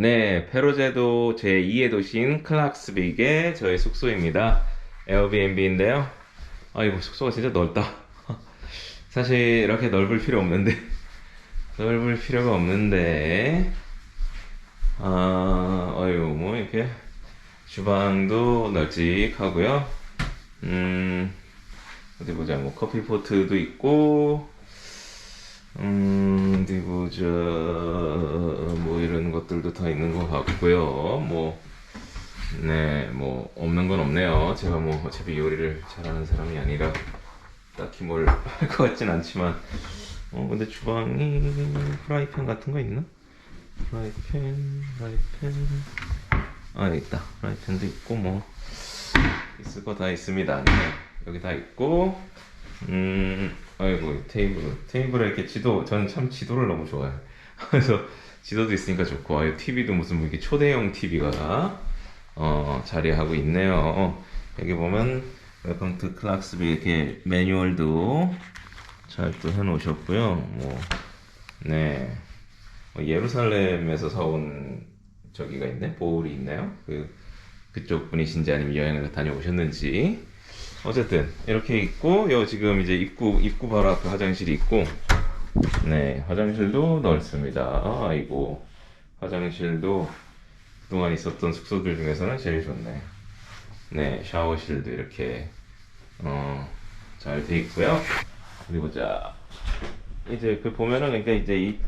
네, 페로제도 제2의 도시인 클락스빅의 저희 숙소입니다. 에어비앤비인데요. 아이고, 숙소가 진짜 넓다. 사실 이렇게 넓을 필요 없는데, 넓을 필요가 없는데, 아, 어유, 뭐 이렇게 주방도 널찍하고요. 음, 어디 보자, 뭐 커피 포트도 있고, 음, 어디 보자, 뭐 이런 것들도 다 있는 것 같고요. 뭐, 네, 뭐 없는 건 없네요. 제가 뭐 어차피 요리를 잘하는 사람이 아니라 딱히 뭘 할 것 같진 않지만, 어, 근데 주방이 프라이팬 같은 거 있나? 프라이팬, 프라이팬. 아, 있다. 프라이팬도 있고, 뭐, 있을 거 다 있습니다. 네, 여기 다 있고, 음, 아이고, 테이블. 테이블에 이렇게 지도, 저는 참 지도를 너무 좋아해요. 그래서 지도도 있으니까 좋고, 아유, TV도 무슨 뭐 이렇게 초대형 TV가, 어, 자리하고 있네요. 어, 여기 보면, 웰컴 투 클락스비 이렇게 매뉴얼도 잘 또 해놓으셨고요. 뭐, 네. 어, 예루살렘에서 사온 저기가 있네? 보울이 있나요? 그, 그쪽 분이신지 아니면 여행을 다녀오셨는지. 어쨌든, 이렇게 있고, 요 지금 이제 입구, 입구 바로 앞에 화장실이 있고, 네, 화장실도 넓습니다. 아이고, 화장실도 그동안 있었던 숙소들 중에서는 제일 좋네. 네, 샤워실도 이렇게, 어, 잘 돼 있고요. 어디 보자. 이제 그 보면은 그러니까 이제 이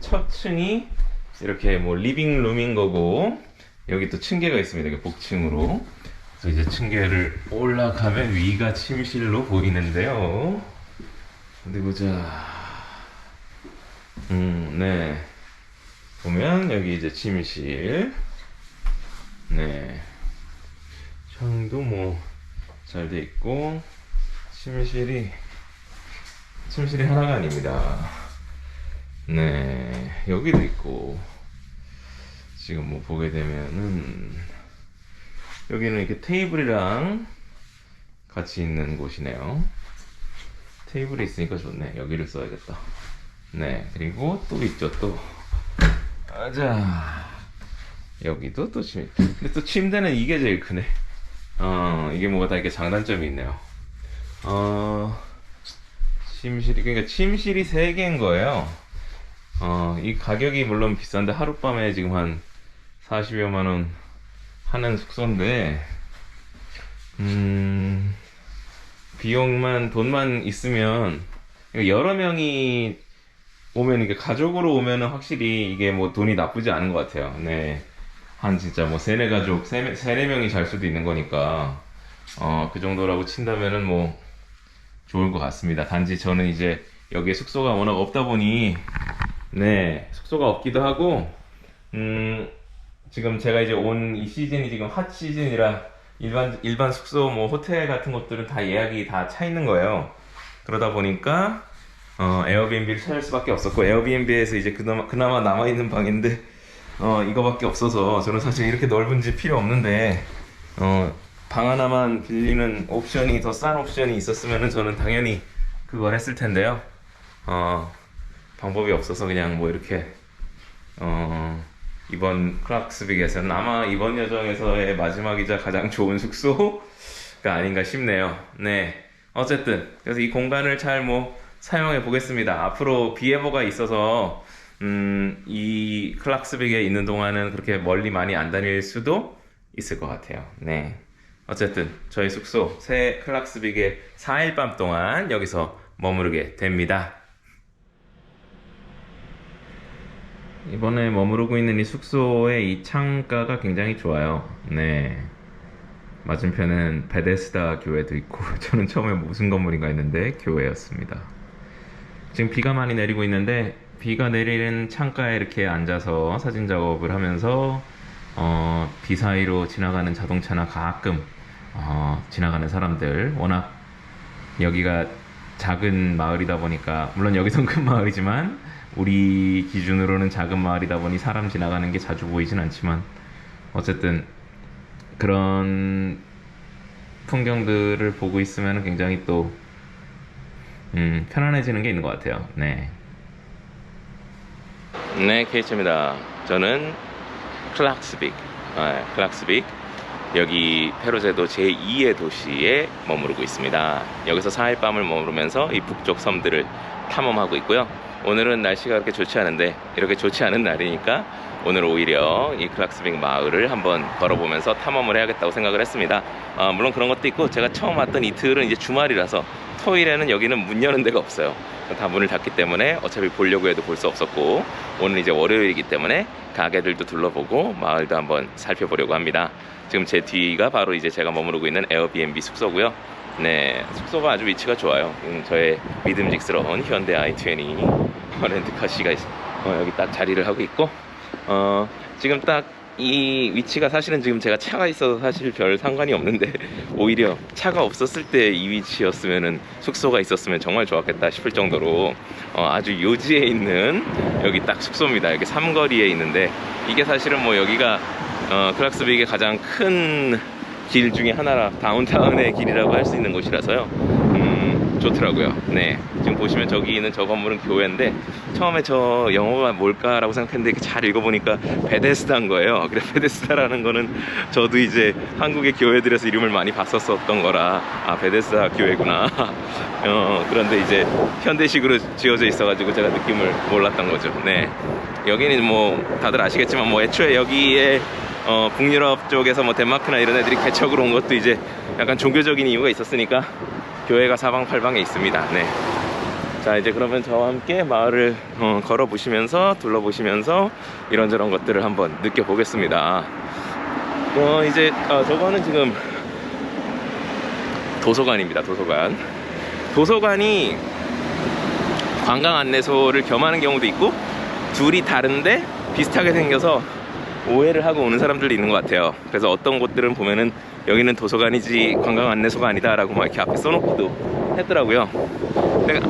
첫 층이 이렇게 뭐 리빙룸인 거고 여기 또 층계가 있습니다. 이렇게 복층으로. 그래서 이제 층계를 올라가면 위가 침실로 보이는데요. 어디 보자. 음, 네. 보면 여기 이제 침실. 네. 창도 뭐 잘 돼 있고 침실이 침실이 하나가 아닙니다. 네, 여기도 있고, 지금 뭐 보게 되면은, 여기는 이렇게 테이블이랑 같이 있는 곳이네요. 테이블이 있으니까 좋네. 여기를 써야겠다. 네, 그리고 또 있죠, 또. 가자. 여기도 또 침대. 근데 또 침대는 이게 제일 크네. 어, 이게 뭐가 다 이렇게 장단점이 있네요. 어, 침실이 그러니까 침실이 세 개인 거예요. 어, 이 가격이 물론 비싼데 하룻밤에 지금 한 40여만 원 하는 숙소인데 음, 비용만 돈만 있으면 그러니까 여러 명이 오면 이게 가족으로 오면은 확실히 이게 뭐 돈이 나쁘지 않은 것 같아요. 네. 한 진짜 뭐 세네 가족, 세네, 세네 명이 잘 수도 있는 거니까, 어, 그 정도라고 친다면은 뭐, 좋을 것 같습니다. 단지 저는 이제 여기에 숙소가 워낙 없다 보니 네 숙소가 없기도 하고 음 지금 제가 이제 온 이 시즌이 지금 핫 시즌이라 일반 일반 숙소 뭐 호텔 같은 것들은 다 예약이 다 차 있는 거예요. 그러다 보니까 어, 에어비앤비를 찾을 수밖에 없었고 에어비앤비에서 이제 그나마 그나마 남아 있는 방인데 어 이거밖에 없어서 저는 사실 이렇게 넓은 집 필요 없는데 어 방 하나만 빌리는 옵션이 더 싼 옵션이 있었으면 저는 당연히 그걸 했을 텐데요. 어, 방법이 없어서 그냥 뭐 이렇게 어, 이번 클락스빅에서는 아마 이번 여정에서의 마지막이자 가장 좋은 숙소가 아닌가 싶네요. 네. 어쨌든 그래서 이 공간을 잘 뭐 사용해 보겠습니다. 앞으로 비에버가 있어서 음, 이 클락스빅에 있는 동안은 그렇게 멀리 많이 안 다닐 수도 있을 것 같아요. 네. 어쨌든 저희 숙소 새 클락스빅의 4일 밤 동안 여기서 머무르게 됩니다. 이번에 머무르고 있는 이 숙소의 이 창가가 굉장히 좋아요. 네. 맞은편은 베데스다 교회도 있고 저는 처음에 무슨 건물인가 했는데 교회였습니다. 지금 비가 많이 내리고 있는데 비가 내리는 창가에 이렇게 앉아서 사진 작업을 하면서 어, 비 사이로 지나가는 자동차나 가끔 어, 지나가는 사람들 워낙 여기가 작은 마을이다 보니까 물론 여기선 큰 마을이지만 우리 기준으로는 작은 마을이다 보니 사람 지나가는 게 자주 보이진 않지만 어쨌든 그런 풍경들을 보고 있으면 굉장히 또 음, 편안해지는 게 있는 것 같아요. 네. 네, 케이츠입니다. 저는 클락스빅, 아, 클락스빅 여기 페루제도 제2의 도시에 머무르고 있습니다. 여기서 4일 밤을 머무르면서 이 북쪽 섬들을 탐험하고 있고요. 오늘은 날씨가 그렇게 좋지 않은데 이렇게 좋지 않은 날이니까 오늘 오히려 이 클락스빅 마을을 한번 걸어보면서 탐험을 해야겠다고 생각을 했습니다. 아, 물론 그런 것도 있고 제가 처음 왔던 이틀은 이제 주말이라서 토요일에는 여기는 문 여는 데가 없어요. 다 문을 닫기 때문에 어차피 보려고 해도 볼 수 없었고 오늘 이제 월요일이기 때문에 가게들도 둘러보고 마을도 한번 살펴보려고 합니다. 지금 제 뒤가 바로 이제 제가 머무르고 있는 에어비앤비 숙소고요. 네, 숙소가 아주 위치가 좋아요. 음, 저의 믿음직스러운 현대 i20 렌트카 시가 있- 어, 여기 딱 자리를 하고 있고 어, 지금 딱 이 위치가 사실은 지금 제가 차가 있어서 사실 별 상관이 없는데 오히려 차가 없었을 때 이 위치였으면은 숙소가 있었으면 정말 좋았겠다 싶을 정도로 어, 아주 요지에 있는 여기 딱 숙소입니다. 여기 삼거리에 있는데 이게 사실은 뭐 여기가 어, 클락스빅의 가장 큰 길 중에 하나라 다운타운의 길이라고 할 수 있는 곳이라서요. 음, 좋더라고요. 네. 지금 보시면 저기 있는 저 건물은 교회인데 처음에 저 영어가 뭘까라고 생각했는데 잘 읽어보니까 베데스다인 거예요. 그래 베데스다라는 거는 저도 이제 한국의 교회들에서 이름을 많이 봤었었던 거라 아 베데스다 교회구나. 어, 그런데 이제 현대식으로 지어져 있어가지고 제가 느낌을 몰랐던 거죠. 네. 여기는 뭐 다들 아시겠지만 뭐 애초에 여기에 어, 북유럽 쪽에서 뭐 덴마크나 이런 애들이 개척으로 온 것도 이제 약간 종교적인 이유가 있었으니까 교회가 사방팔방에 있습니다. 네. 자 이제 그러면 저와 함께 마을을 어, 걸어 보시면서 둘러보시면서 이런저런 것들을 한번 느껴보겠습니다. 어 이제 어, 저거는 지금 도서관입니다. 도서관. 도서관이 관광 안내소를 겸하는 경우도 있고 둘이 다른데 비슷하게 생겨서 오해를 하고 오는 사람들도 있는 것 같아요. 그래서 어떤 곳들은 보면은 여기는 도서관이지 관광 안내소가 아니다 라고 막 이렇게 앞에 써놓기도 했더라고요. 근데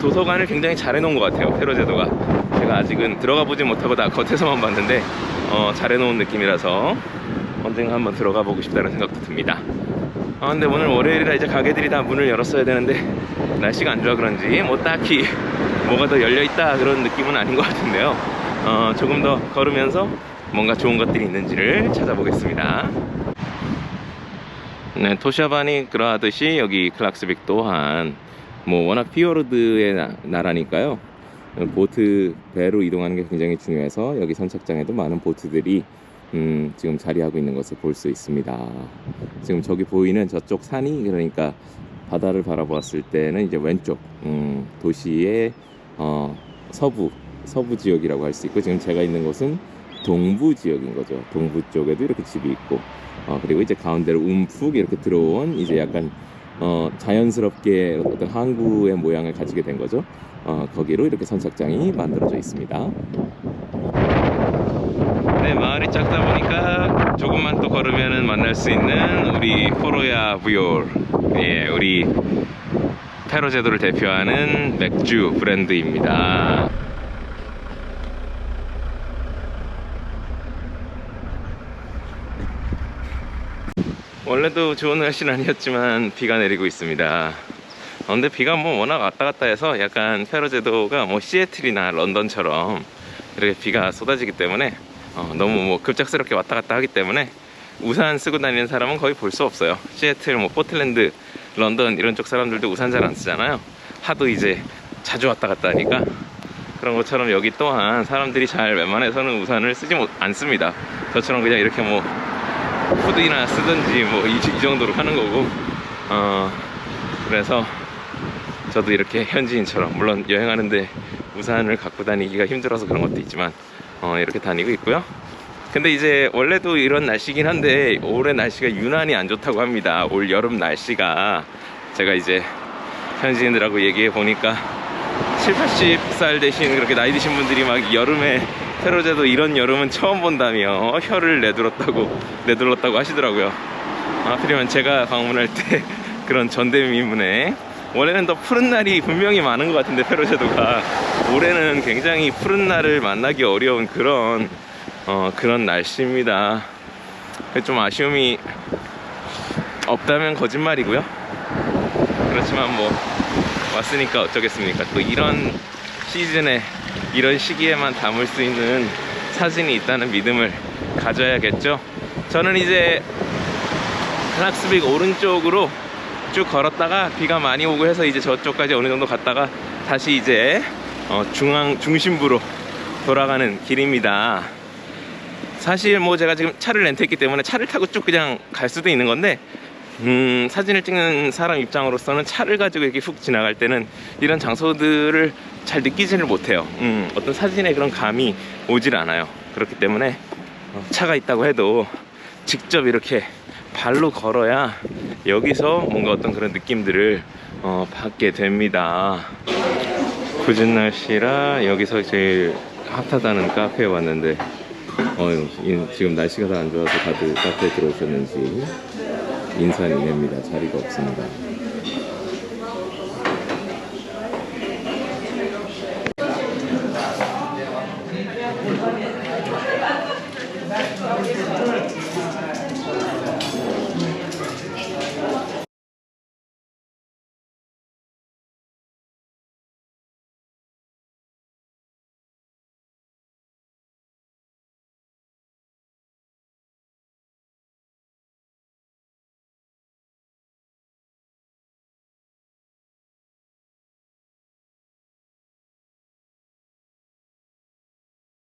도서관을 굉장히 잘 해놓은 것 같아요. 페로제도가. 제가 아직은 들어가 보지 못하고 다 겉에서만 봤는데 어, 잘 해놓은 느낌이라서 언젠가 한번 들어가 보고 싶다는 생각도 듭니다. 아 근데 오늘 월요일이라 이제 가게들이 다 문을 열었어야 되는데 날씨가 안 좋아 그런지 뭐 딱히 뭐가 더 열려 있다 그런 느낌은 아닌 것 같은데요. 어, 조금 더 걸으면서 뭔가 좋은 것들이 있는지를 찾아보겠습니다. 네, 토샤반이 그러하듯이 여기 클락스빅 또한 뭐 워낙 피어르드의 나- 나라니까요. 보트 배로 이동하는 게 굉장히 중요해서 여기 선착장에도 많은 보트들이 음, 지금 자리하고 있는 것을 볼 수 있습니다. 지금 저기 보이는 저쪽 산이 그러니까 바다를 바라보았을 때는 이제 왼쪽 음, 도시의 어, 서부 서부 지역이라고 할 수 있고 지금 제가 있는 곳은 동부 지역인 거죠. 동부 쪽에도 이렇게 집이 있고 어, 그리고 이제 가운데로 움푹 이렇게 들어온 이제 약간 어, 자연스럽게 어떤 항구의 모양을 가지게 된 거죠. 어, 거기로 이렇게 선착장이 만들어져 있습니다. 네, 마을이 작다 보니까 조금만 또 걸으면은 만날 수 있는 우리 포로야 부요르. 예, 우리 페루 제도를 대표하는 맥주 브랜드입니다. 원래도 좋은 날씨는 아니었지만 비가 내리고 있습니다. 어, 근데 비가 뭐 워낙 왔다 갔다 해서 약간 페루 제도가 뭐 시애틀이나 런던처럼 이렇게 비가 쏟아지기 때문에 어, 너무 뭐 급작스럽게 왔다 갔다 하기 때문에 우산 쓰고 다니는 사람은 거의 볼 수 없어요. 시애틀, 뭐 포틀랜드, 런던 이런 쪽 사람들도 우산 잘 안 쓰잖아요. 하도 이제 자주 왔다 갔다 하니까 그런 것처럼 여기 또한 사람들이 잘 웬만해서는 우산을 쓰지 못 않습니다. 저처럼 그냥 이렇게 뭐 후드나 쓰든지 뭐 이 정도로 하는 거고 어 그래서 저도 이렇게 현지인처럼 물론 여행하는데 우산을 갖고 다니기가 힘들어서 그런 것도 있지만 어 이렇게 다니고 있고요. 근데 이제 원래도 이런 날씨긴 한데 올해 날씨가 유난히 안 좋다고 합니다. 올 여름 날씨가 제가 이제 현지인들하고 얘기해 보니까 7, 80살 되신 그렇게 나이 드신 분들이 막 여름에 페루제도 이런 여름은 처음 본다며 혀를 내둘렀다고 내둘렀다고 하시더라고요. 하필이면 제가 방문할 때 그런 전대미문에 원래는 더 푸른 날이 분명히 많은 것 같은데 페루제도가 올해는 굉장히 푸른 날을 만나기 어려운 그런 어, 그런 날씨입니다. 좀 아쉬움이 없다면 거짓말이고요. 그렇지만 뭐 왔으니까 어쩌겠습니까? 또 이런 시즌에 이런 시기에만 담을 수 있는 사진이 있다는 믿음을 가져야겠죠. 저는 이제 클락스빅 오른쪽으로 쭉 걸었다가 비가 많이 오고 해서 이제 저쪽까지 어느 정도 갔다가 다시 이제 어, 중앙 중심부로 돌아가는 길입니다. 사실 뭐 제가 지금 차를 렌트했기 때문에 차를 타고 쭉 그냥 갈 수도 있는 건데 음, 사진을 찍는 사람 입장으로서는 차를 가지고 이렇게 훅 지나갈 때는 이런 장소들을 잘 느끼지를 못해요. 음, 어떤 사진의 그런 감이 오질 않아요. 그렇기 때문에 어, 차가 있다고 해도 직접 이렇게 발로 걸어야 여기서 뭔가 어떤 그런 느낌들을 어, 받게 됩니다. 굳은 날씨라 여기서 제일 핫하다는 카페에 왔는데 어, 이- 지금 날씨가 다 안 좋아서 다들 카페에 들어오셨는지 인사는 이냅니다. 자리가 없습니다.